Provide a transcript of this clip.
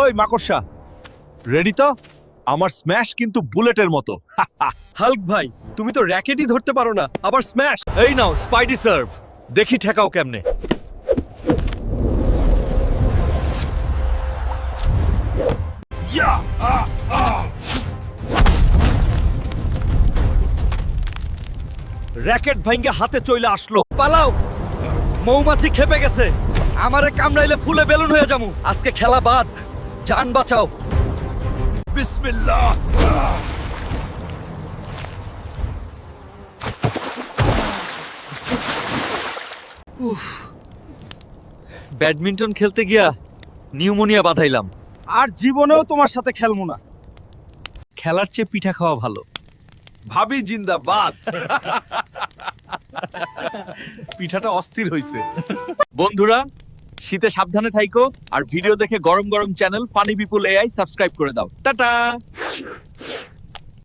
ওই মাকড়সা। রেডি তো? আমার স্ম্যাশ কিন্তু বুলেটের মতো। হাল্ক ভাই, তুমি তো র্যাকেটই ধরতে পারো না, আবার স্ম্যাশ এই নাও স্পাইডি সার্ভ দেখি ঠেকাও কেমনে। র্যাকেট ভাঙ্গে হাতে চইলে আসলো। পালাও! মৌমাছি খেপে গেছে। আমারে কামড়াইলে ফুলে বেলুন হয়ে যামু আজকে খেলা বাদ। জান বাঁচাও। বিসমিল্লাহ। ব্যাডমিন্টন খেলতে গিয়া নিউমোনিয়া বাঁধাইলাম। আর জীবনেও তোমার সাথে খেলব না। খেলার চেয়ে পিঠা খাওয়া ভালো। ভাবি জিন্দাবাদ। পিঠাটা অস্থির হইছে। বন্ধুরা শীতে সাবধানে থাইকো, আর ভিডিও দেখে গরম গরম channel funny people AI subscribe করে দাও। টাটা!